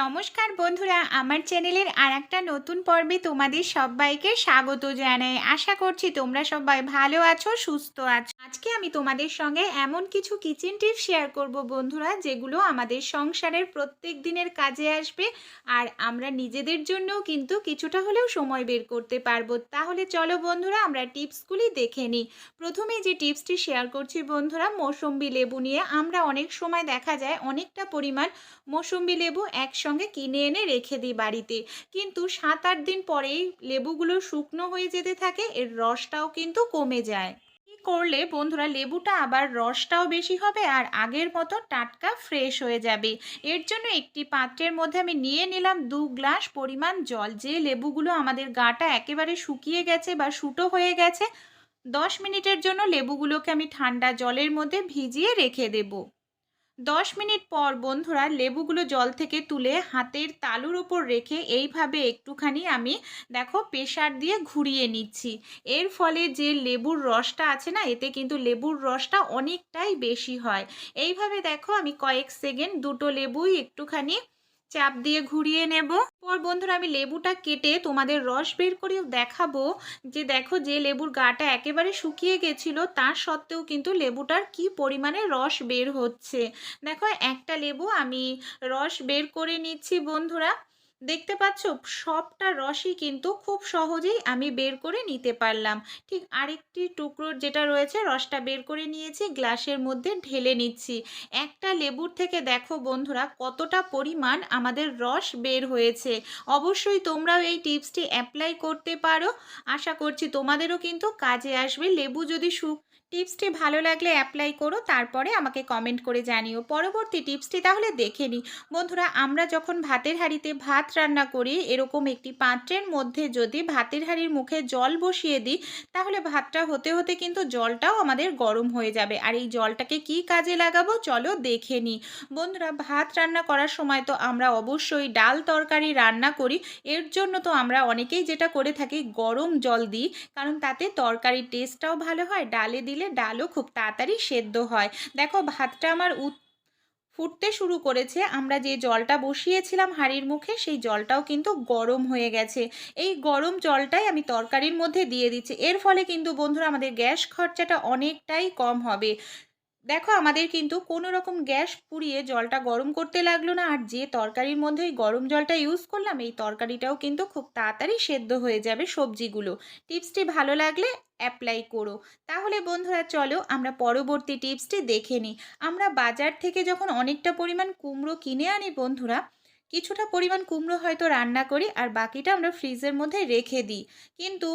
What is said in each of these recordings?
নমস্কার বন্ধুরা, আমার চ্যানেলের আর একটা নতুন পর্বে তোমাদের সবাইকে স্বাগত জানাই। আশা করছি তোমরা সবাই ভালো আছো, সুস্থ আছো। আজকে আমি তোমাদের সঙ্গে এমন কিছু কিচেন টিপস শেয়ার করব বন্ধুরা, যেগুলো আমাদের সংসারের প্রত্যেক দিনের কাজে আসবে আর আমরা নিজেদের জন্যও কিন্তু কিছুটা হলেও সময় বের করতে পারব। তাহলে চলো বন্ধুরা, আমরা টিপসগুলি দেখে নিই। প্রথমে যে টিপসটি শেয়ার করছি বন্ধুরা, মৌসম্বি লেবু নিয়ে। আমরা অনেক সময় দেখা যায় অনেকটা পরিমাণ মৌসুম্বি লেবু একসঙ্গে কিনে এনে রেখে দিই বাড়িতে। কিন্তু সাত আট দিন পরেই লেবুগুলো শুকনো হয়ে যেতে থাকে, এর রসটাও কিন্তু কমে যায়। কি করলে বন্ধুরা, লেবুটা আবার রসটাও বেশি হবে আর আগের মতো টাটকা ফ্রেশ হয়ে যাবে। এর জন্য একটি পাত্রের মধ্যে আমি নিয়ে নিলাম দু গ্লাস পরিমাণ জল। যে লেবুগুলো আমাদের গাটা একেবারে শুকিয়ে গেছে বা শুটো হয়ে গেছে, দশ মিনিটের জন্য লেবুগুলোকে আমি ঠান্ডা জলের মধ্যে ভিজিয়ে রেখে দেবো। দশ মিনিট পর বন্ধুরা লেবুগুলো জল থেকে তুলে হাতের তালুর ওপর রেখে এইভাবে একটুখানি আমি দেখো প্রেশার দিয়ে ঘুরিয়ে নিচ্ছি। এর ফলে যে লেবুর রসটা আছে না, এতে কিন্তু লেবুর রসটা অনেকটাই বেশি হয়। এইভাবে দেখো আমি কয়েক সেকেন্ড দুটো লেবুই একটুখানি চাপ দিয়ে ঘুরিয়ে নেব। পর বন্ধুরা, আমি লেবুটা কেটে তোমাদের রস বের করেও দেখাবো যে দেখো যে লেবুর গাটা একেবারে শুকিয়ে গেছিল, তার সত্ত্বেও কিন্তু লেবুটার কি পরিমাণে রস বের হচ্ছে। দেখো, একটা লেবু আমি রস বের করে নিচ্ছি বন্ধুরা। দেখতে পাচ্ছ, সবটা রসই কিন্তু খুব সহজেই আমি বের করে নিতে পারলাম। ঠিক আরেকটি টুকরোর যেটা রয়েছে, রসটা বের করে নিয়েছি, গ্লাসের মধ্যে ঢেলে নিচ্ছি। একটা লেবুর থেকে দেখো বন্ধুরা, কতটা পরিমাণ আমাদের রস বের হয়েছে। অবশ্যই তোমরাও এই টিপসটি অ্যাপ্লাই করতে পারো। আশা করছি তোমাদেরও কিন্তু কাজে আসবে। লেবু যদি শুক টিপসটি ভালো লাগলে অ্যাপ্লাই করো, তারপরে আমাকে কমেন্ট করে জানিও। পরবর্তী টিপসটি তাহলে দেখে নিই। বন্ধুরা, আমরা যখন ভাতের হাঁড়িতে ভাত রান্না করি, এরকম একটি পাত্রের মধ্যে যদি ভাতের হাঁড়ির মুখে জল বসিয়ে দিই, তাহলে ভাতটা হতে হতে কিন্তু জলটাও আমাদের গরম হয়ে যাবে। আর এই জলটাকে কি কাজে লাগাবো চলো দেখে নিই। বন্ধুরা, ভাত রান্না করার সময় তো আমরা অবশ্যই ডাল তরকারি রান্না করি। এর জন্য তো আমরা অনেকেই যেটা করে থাকি, গরম জল দিই, কারণ তাতে তরকারির টেস্টটাও ভালো হয়, ডালে দিলে ডালও খুব তাড়াতাড়ি সেদ্ধ হয়। দেখো, ভাতটা আমার ফুটতে শুরু করেছে। আমরা যে জলটা বসিয়েছিলাম হাঁড়ির মুখে, সেই জলটাও কিন্তু গরম হয়ে গেছে। এই গরম জলটাই আমি তরকারির মধ্যে দিয়ে দিচ্ছি। এর ফলে কিন্তু বন্ধুরা, আমাদের গ্যাস খরচাটা অনেকটাই কম হবে। দেখো, আমাদের কিন্তু কোনো রকম গ্যাস পুড়িয়ে জলটা গরম করতে লাগল না, আর যে তরকারির মধ্যে ওই গরম জলটা ইউজ করলাম, এই তরকারিটাও কিন্তু খুব তাড়াতাড়ি সেদ্ধ হয়ে যাবে সবজিগুলো। টিপসটি ভালো লাগলে অ্যাপ্লাই করো। তাহলে বন্ধুরা, চলো আমরা পরবর্তী টিপসটি দেখে নিই। আমরা বাজার থেকে যখন অনেকটা পরিমাণ কুমড়ো কিনে আনি বন্ধুরা, কিছুটা পরিমাণ কুমড়ো হয়তো রান্না করি, আর বাকিটা আমরা ফ্রিজের মধ্যে রেখে দিই। কিন্তু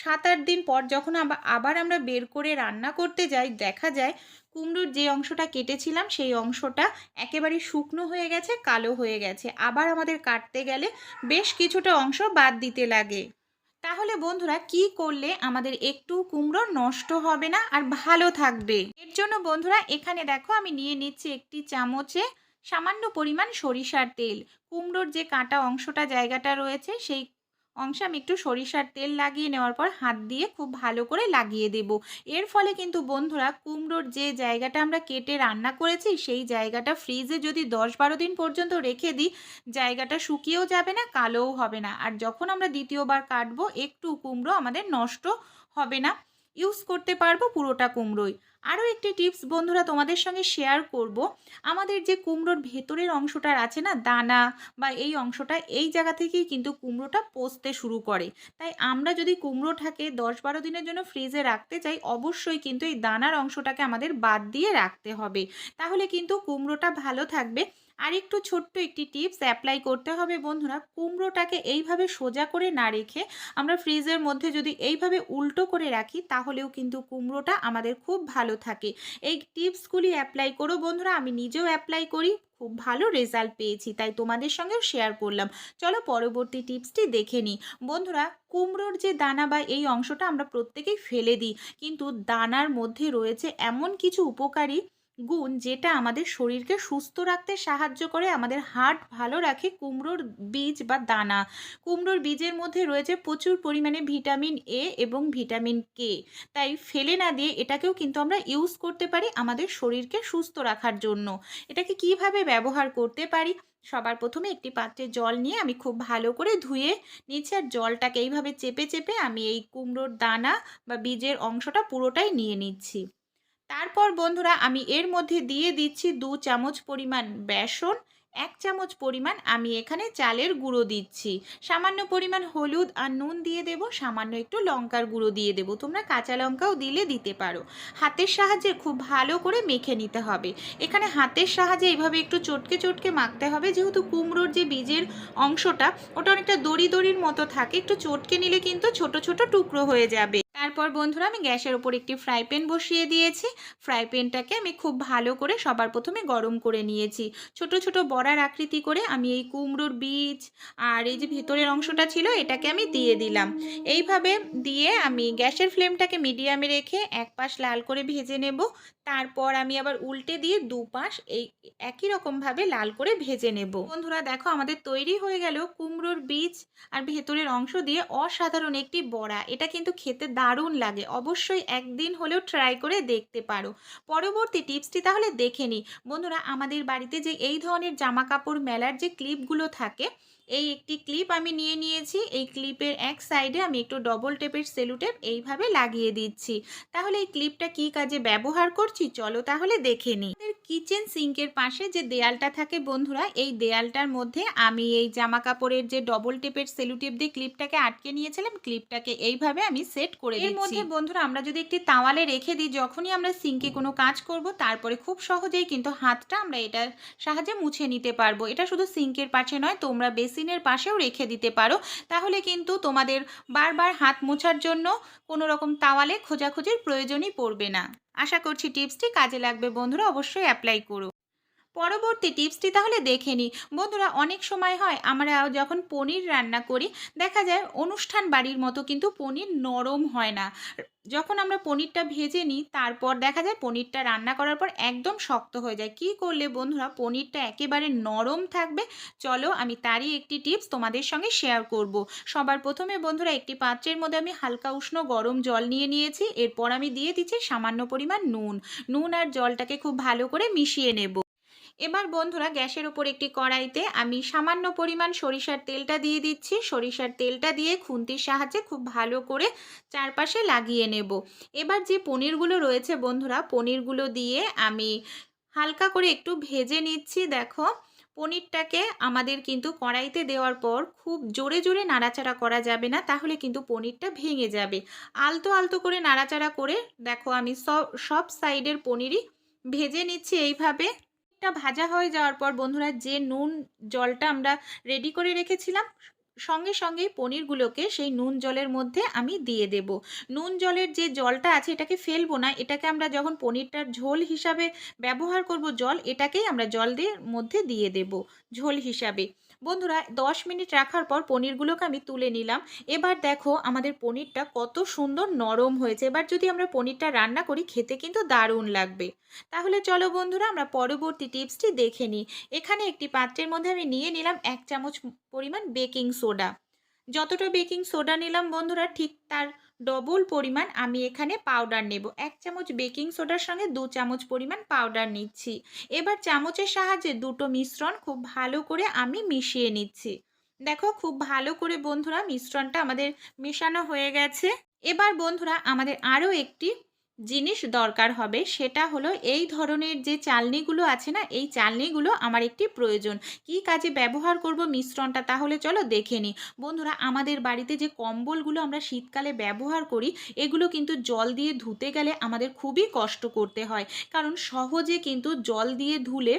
সাত আট দিন পর যখন আবার আমরা বের করে রান্না করতে যাই, দেখা যায় কুমড়োর যে অংশটা কেটেছিলাম, সেই অংশটা একেবারে শুকনো হয়ে গেছে, কালো হয়ে গেছে। আবার আমাদের কাটতে গেলে বেশ কিছুটা অংশ বাদ দিতে লাগে। তাহলে বন্ধুরা, কি করলে আমাদের একটু কুমড়ো নষ্ট হবে না আর ভালো থাকবে? এর জন্য বন্ধুরা, এখানে দেখো আমি নিয়ে নিচ্ছি একটি চামচে সামান্য পরিমাণ সরিষার তেল। কুমড়োর যে কাটা অংশটা জায়গাটা রয়েছে, সেই অংশে আমি একটু সরিষার তেল লাগিয়ে নেওয়ার পর হাত দিয়ে খুব ভালো করে লাগিয়ে দেব। এর ফলে কিন্তু বন্ধুরা কুমড়োর যে জায়গাটা আমরা কেটে রান্না করেছি, সেই জায়গাটা ফ্রিজে যদি দশ বারো দিন পর্যন্ত রেখে দিই, জায়গাটা শুকিয়েও যাবে না, কালোও হবে না। আর যখন আমরা দ্বিতীয়বার কাটবো, একটু কুমড়ো আমাদের নষ্ট হবে না। ইউজ করতে পারব পুরোটা কুমড়োই। আরও একটি টিপস বন্ধুরা তোমাদের সঙ্গে শেয়ার করব। আমাদের যে কুমড়োর ভেতরের অংশটা আছে না, দানা বা এই অংশটা, এই জায়গা থেকেই কিন্তু কুমড়োটা পচতে শুরু করে। তাই আমরা যদি কুমড়োটাকে দশ বারো দিনের জন্য ফ্রিজে রাখতে চাই, অবশ্যই কিন্তু এই দানার অংশটাকে আমাদের বাদ দিয়ে রাখতে হবে। তাহলে কিন্তু কুমড়োটা ভালো থাকবে। আর একটু ছোট্ট একটি টিপস অ্যাপ্লাই করতে হবে বন্ধুরা, কুমড়োটাকে এইভাবে সোজা করে না রেখে আমরা ফ্রিজের মধ্যে যদি এইভাবে উল্টো করে রাখি, তাহলেও কিন্তু কুমড়োটা আমাদের খুব ভালো থাকে। এই টিপসগুলি অ্যাপ্লাই করো বন্ধুরা, আমি নিজেও অ্যাপ্লাই করি, খুব ভালো রেজাল্ট পেয়েছি, তাই তোমাদের সঙ্গেও শেয়ার করলাম। চলো পরবর্তী টিপসটি দেখে নিই। বন্ধুরা, কুমড়োর যে দানা বা এই অংশটা আমরা প্রত্যেকেই ফেলে দিই, কিন্তু দানার মধ্যে রয়েছে এমন কিছু উপকারী গুণ যেটা আমাদের শরীরকে সুস্থ রাখতে সাহায্য করে, আমাদের হার্ট ভালো রাখে কুমড়োর বীজ বা দানা। কুমড়োর বীজের মধ্যে রয়েছে প্রচুর পরিমাণে ভিটামিন এ এবং ভিটামিন কে তাই ফেলে না দিয়ে এটাকেও কিন্তু আমরা ইউজ করতে পারি আমাদের শরীরকে সুস্থ রাখার জন্য। এটাকে কীভাবে ব্যবহার করতে পারি? সবার প্রথমে একটি পাত্রে জল নিয়ে আমি খুব ভালো করে ধুয়ে নিচ্ছি আর জলটাকে এইভাবে চেপে চেপে আমি এই কুমড়োর দানা বা বীজের অংশটা পুরোটাই নিয়ে নিচ্ছি। তারপর বন্ধুরা আমি এর মধ্যে দিয়ে দিচ্ছি দু চামচ পরিমাণ বেসন, এক চামচ পরিমাণ আমি এখানে চালের গুঁড়ো দিচ্ছি। সামান্য পরিমাণ হলুদ আর নুন দিয়ে দেব, সামান্য একটু লঙ্কার গুঁড়ো দিয়ে দেব। তোমরা কাঁচা লঙ্কাও দিলে দিতে পারো। হাতের সাহায্যে খুব ভালো করে মেখে নিতে হবে। এখানে হাতের সাহায্যে এইভাবে একটু চটকে চটকে মাখতে হবে। যেহেতু কুমড়োর যে বীজের অংশটা, ওটা অনেকটা দড়ি দড়ির মতো থাকে। একটু চটকে নিলে কিন্তু ছোট ছোট টুকরো হয়ে যাবে। তারপর বন্ধুরা আমি গ্যাসের ওপর একটি ফ্রাই প্যান বসিয়ে দিয়েছি। ফ্রাই প্যানটাকে আমি খুব ভালো করে সবার প্রথমে গরম করে নিয়েছি। ছোট ছোট বড়ার আকৃতি করে আমি এই কুমড়োর বীজ আর এই যে ভেতরের অংশটা ছিল এটাকে আমি দিয়ে দিলাম। এইভাবে দিয়ে আমি গ্যাসের ফ্লেমটাকে মিডিয়ামে রেখে এক পাশ লাল করে ভেজে নেব। তারপর আমি আবার উল্টে দিয়ে দুপাশ এই একই রকমভাবে লাল করে ভেজে নেব। বন্ধুরা দেখো আমাদের তৈরি হয়ে গেল কুমড়োর বীজ আর ভেতরের অংশ দিয়ে অসাধারণ একটি বড়া। এটা কিন্তু খেতে দারুণ লাগে। অবশ্যই একদিন হলেও ট্রাই করে দেখতে পারো। পরবর্তী টিপসটি তাহলে দেখে নিই। বন্ধুরা, আমাদের বাড়িতে যে এই ধরনের জামা কাপড় মেলার যে ক্লিপগুলো থাকে এই একটি ক্লিপ আমি নিয়ে নিয়েছি। এই ক্লিপের এক সাইডে আমি একটু ডবল টেপের সেলুটেপ এইভাবে লাগিয়ে দিচ্ছি। তাহলে এই ক্লিপটা কি কাজে ব্যবহার করছি? চলো তাহলে দেখে নিই। কিচেন সিঙ্কের পাশে যে দেয়ালটা থাকে বন্ধুরা এই দেয়ালটার মধ্যে আমি এই জামা কাপড়ের যে ডবল টেপের সেলুটেপ দিয়ে ক্লিপটাকে আটকে নিয়েছিলাম ক্লিপটাকে এইভাবে আমি সেট করে এর মধ্যে বন্ধুরা আমরা যদি একটি তাওয়ালে রেখে দিই যখনই আমরা সিঙ্কে কোনো কাজ করব তারপরে খুব সহজেই কিন্তু হাতটা আমরা এটার সাহায্যে মুছে নিতে পারব। এটা শুধু সিঙ্কের পাশে নয় তোমরা বেসিনের পাশেও রেখে দিতে পারো, তাহলে কিন্তু তোমাদের বারবার হাত মোছার জন্য কোনো রকম তাওয়ালে খোঁজাখুঁজির প্রয়োজনই পড়বে না। আশা করছি টিপসটি কাজে লাগবে বন্ধুরা, অবশ্যই অ্যাপ্লাই করো। পরবর্তী টিপসটি তাহলে দেখে নিই। বন্ধুরা, অনেক সময় হয় আমরা যখন পনির রান্না করি, দেখা যায় অনুষ্ঠান বাড়ির মতো কিন্তু পনির নরম হয় না। যখন আমরা পনিরটা ভেজে নিই, তারপর দেখা যায় পনিরটা রান্না করার পর একদম শক্ত হয়ে যায়। কি করলে বন্ধুরা, পনিরটা একেবারে নরম থাকবে? চলো আমি তারই একটি টিপস তোমাদের সঙ্গে শেয়ার করব। সবার প্রথমে বন্ধুরা, একটি পাত্রের মধ্যে আমি হালকা উষ্ণ গরম জল নিয়ে নিয়েছি। এরপর আমি দিয়ে দিচ্ছি সামান্য পরিমাণ নুন। নুন আর জলটাকে খুব ভালো করে মিশিয়ে নেব। এবার বন্ধুরা গ্যাসের উপর একটি কড়াইতে আমি সামান্য পরিমাণ সরিষার তেলটা দিয়ে দিচ্ছি। সরিষার তেলটা দিয়ে খুন্তির সাহায্যে খুব ভালো করে চারপাশে লাগিয়ে নেব। এবার যে পনিরগুলো রয়েছে বন্ধুরা, পনিরগুলো দিয়ে আমি হালকা করে একটু ভেজে নিচ্ছি। দেখো, পনিরটাকে আমাদের কিন্তু কড়াইতে দেওয়ার পর খুব জোরে জোরে নাড়াচাড়া করা যাবে না, তাহলে কিন্তু পনিরটা ভেঙে যাবে। আলতো আলতো করে নাড়াচাড়া করে, দেখো আমি সব সব সাইডের পনিরই ভেজে নিচ্ছি এইভাবে। ভাজা হয়ে যাওয়ার পর বন্ধুরা যে নুন জলটা আমরা রেডি করে রেখেছিলাম সঙ্গে সঙ্গেই পনিরগুলোকে সেই নুন জলের মধ্যে আমি দিয়ে দেব। নুন জলের যে জলটা আছে, এটাকে ফেলব না। এটাকে আমরা যখন পনিরটার ঝোল হিসাবে ব্যবহার করব জল, এটাকেই আমরা জল দিয়ে মধ্যে দিয়ে দেব, ঝোল হিসাবে। বন্ধুরা, দশ মিনিট রাখার পর পনিরগুলোকে আমি তুলে নিলাম। এবার দেখো আমাদের পনিরটা কত সুন্দর নরম হয়েছে। এবার যদি আমরা পনিরটা রান্না করি, খেতে কিন্তু দারুণ লাগবে। তাহলে চলো বন্ধুরা, আমরা পরবর্তী টিপসটি দেখে নিই। এখানে একটি পাত্রের মধ্যে আমি নিয়ে নিলাম এক চামচ পরিমাণ বেকিং সোডা। যতটা বেকিং সোডা নিলাম বন্ধুরা, ঠিক তার ডবল পরিমাণ আমি এখানে পাউডার নেব। এক চামচ বেকিং সোডার সঙ্গে দু চামচ পরিমাণ পাউডার নিচ্ছি। এবার চামচের সাহায্যে দুটো মিশ্রণ খুব ভালো করে আমি মিশিয়ে নিচ্ছি। দেখো খুব ভালো করে বন্ধুরা মিশ্রণটা আমাদের মেশানো হয়ে গেছে। এবার বন্ধুরা আমাদের আরও একটি জিনিস দরকার হবে সেটা হলো এই ধরনের যে চালনিগুলো আছে না, এই চালনিগুলো আমার একটি প্রয়োজন। কি কাজে ব্যবহার করব মিশ্রণটা তাহলে চলো দেখে নিই। বন্ধুরা, আমাদের বাড়িতে যে কম্বলগুলো আমরা শীতকালে ব্যবহার করি, এগুলো কিন্তু জল দিয়ে ধুতে গেলে আমাদের খুবই কষ্ট করতে হয়। কারণ সহজে কিন্তু জল দিয়ে ধুলে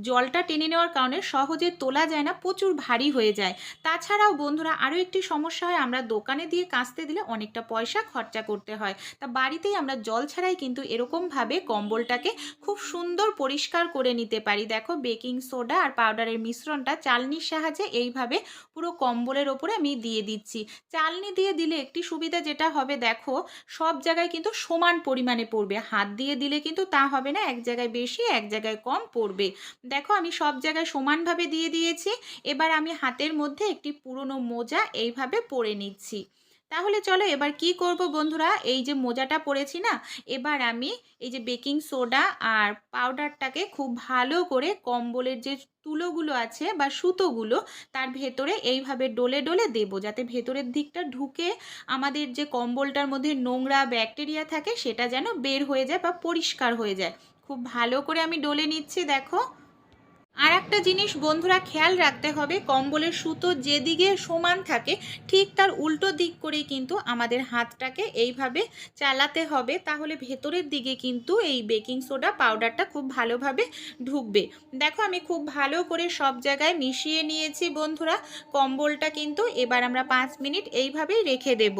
জলটা টেনে নেওয়ার কারণে সহজে তোলা যায় না, প্রচুর ভারী হয়ে যায়। তাছাড়াও বন্ধুরা, আরও একটি সমস্যা হয়, আমরা দোকানে দিয়ে কাচতে দিলে অনেকটা পয়সা খরচা করতে হয়। তা বাড়িতেই আমরা জল ছাড়াই কিন্তু এরকমভাবে কম্বলটাকে খুব সুন্দর পরিষ্কার করে নিতে পারি। দেখো, বেকিং সোডা আর পাউডারের মিশ্রণটা চালনির সাহায্যে এইভাবে পুরো কম্বলের ওপরে আমি দিয়ে দিচ্ছি। চালনি দিয়ে দিলে একটি সুবিধা যেটা হবে, দেখো, সব জায়গায় কিন্তু সমান পরিমাণে পড়বে। হাত দিয়ে দিলে কিন্তু তা হবে না, এক জায়গায় বেশি, এক জায়গায় কম পড়বে। দেখো, আমি সব জায়গায় সমানভাবে দিয়ে দিয়েছি। এবার আমি হাতের মধ্যে একটি পুরনো মোজা এইভাবে পরে নিচ্ছি। তাহলে চলো এবার কি করব বন্ধুরা? এই যে মোজাটা পরেছি না, এবার আমি এই যে বেকিং সোডা আর পাউডারটাকে খুব ভালো করে কম্বলের যে তুলোগুলো আছে বা সুতোগুলো, তার ভেতরে এইভাবে ডলে ডলে দেব, যাতে ভেতরের দিকটা ঢুকে আমাদের যে কম্বলটার মধ্যে নোংরা ব্যাকটেরিয়া থাকে, সেটা যেন বের হয়ে যায় বা পরিষ্কার হয়ে যায়। খুব ভালো করে আমি ডলে নিচ্ছি, দেখো। আর একটা জিনিস বন্ধুরা খেয়াল রাখতে হবে, কম্বলের সুতো যেদিকে সমান থাকে, ঠিক তার উল্টো দিক করেই কিন্তু আমাদের হাতটাকে এইভাবে চালাতে হবে, তাহলে ভেতরের দিকে কিন্তু এই বেকিং সোডা পাউডারটা খুব ভালোভাবে ঢুকবে। দেখো আমি খুব ভালো করে সব জায়গায় মিশিয়ে নিয়েছি বন্ধুরা, কম্বলটা কিন্তু এবার আমরা পাঁচ মিনিট এইভাবেই রেখে দেব।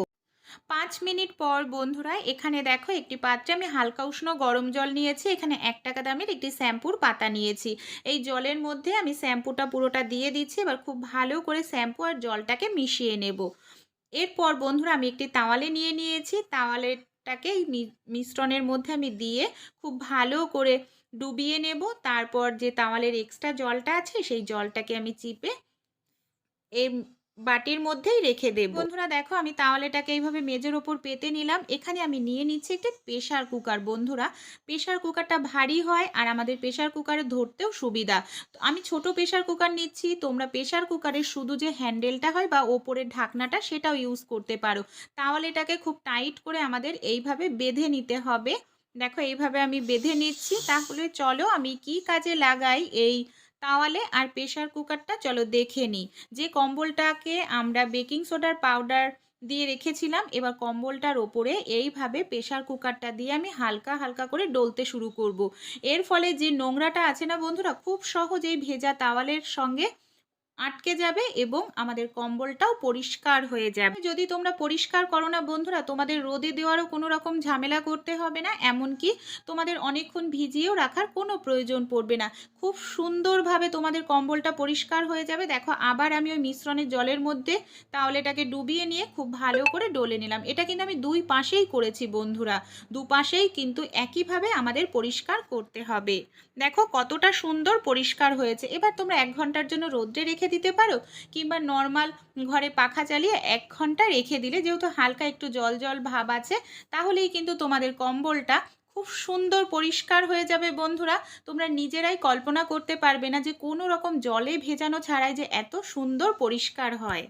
পাঁচ মিনিট পর বন্ধুরা, এখানে দেখো একটি পাত্রে আমি হালকা উষ্ণ গরম জল নিয়েছি, এখানে এক টাকা দামের একটি শ্যাম্পুর পাতা নিয়েছি। এই জলের মধ্যে আমি শ্যাম্পুটা পুরোটা দিয়ে দিচ্ছি, এবার খুব ভালো করে শ্যাম্পু আর জলটাকে মিশিয়ে নেব। এরপর বন্ধুরা, আমি একটি তাওয়ালে নিয়ে নিয়েছি তাওয়ালেটাকে এই মিশ্রণের মধ্যে আমি দিয়ে খুব ভালো করে ডুবিয়ে নেব, তারপর যে তাওয়ালের এক্সট্রা জলটা আছে, সেই জলটাকে আমি চিপে এই বাটির মধ্যেই রেখে দেব। বন্ধুরা দেখো, আমি তাওয়ালেটাকে এইভাবে মেজের ওপর পেতে নিলাম। এখানে আমি নিয়ে নিচ্ছি একটি প্রেশার কুকার বন্ধুরা। প্রেশার কুকারটা ভারী হয় আর আমাদের প্রেশার কুকারে ধরতেও সুবিধা। তো আমি ছোট প্রেশার কুকার নিচ্ছি, তোমরা প্রেশার কুকারের শুধু যে হ্যান্ডেলটা হয় বা ওপরের ঢাকনাটা সেটাও ইউজ করতে পারো। তাওয়ালেটাকে খুব টাইট করে আমাদের এইভাবে বেঁধে নিতে হবে। দেখো, এইভাবে আমি বেঁধে নিচ্ছি। তাহলে চলো আমি কি কাজে লাগাই এই তাওয়ালে আর প্রেশার কুকারটা চলো দেখে নিই যে কম্বলটাকে আমরা বেকিং সোডার পাউডার দিয়ে রেখেছিলাম, এবার কম্বলটার ওপরে এইভাবে প্রেশার কুকারটা দিয়ে আমি হালকা হালকা করে ডলতে শুরু করব। এর ফলে যে নোংরাটা আছে না বন্ধুরা, খুব সহজেই ভেজা তাওয়ালের সঙ্গে আটকে যাবে এবং আমাদের কম্বলটাও পরিষ্কার হয়ে যাবে। যদি তোমরা পরিষ্কার করো না বন্ধুরা, তোমাদের রোদে দেওয়ারও কোনো রকম ঝামেলা করতে হবে না, এমনকি তোমাদের অনেকক্ষণ ভিজিয়েও রাখার কোনো প্রয়োজন পড়বে না। খুব সুন্দরভাবে তোমাদের কম্বলটা পরিষ্কার হয়ে যাবে। দেখো, আবার আমি ওই মিশ্রণের জলের মধ্যে তাহলে এটাকে ডুবিয়ে নিয়ে খুব ভালো করে ডলে নিলাম। এটা কিন্তু আমি দুই পাশেই করেছি বন্ধুরা। দুপাশেই কিন্তু একইভাবে আমাদের পরিষ্কার করতে হবে। দেখো, কতটা সুন্দর পরিষ্কার হয়েছে। এবার তোমরা এক ঘণ্টার জন্য রোদ্রে রেখে রেখে দিতে পারো? কিংবা নর্মাল ঘরে পাখা চালিয়ে এক ঘণ্টা রেখে দিলে যেহেতু হালকা একটু জল জল ভাব আছে, তাহলেই কিন্তু তোমাদের কম্বলটা খুব সুন্দর পরিষ্কার হয়ে যাবে বন্ধুরা। তোমরা নিজেরাই কল্পনা করতে পারবে না যে কোনো রকম জলে ভেজানো ছাড়াই যে এত সুন্দর পরিষ্কার হয়।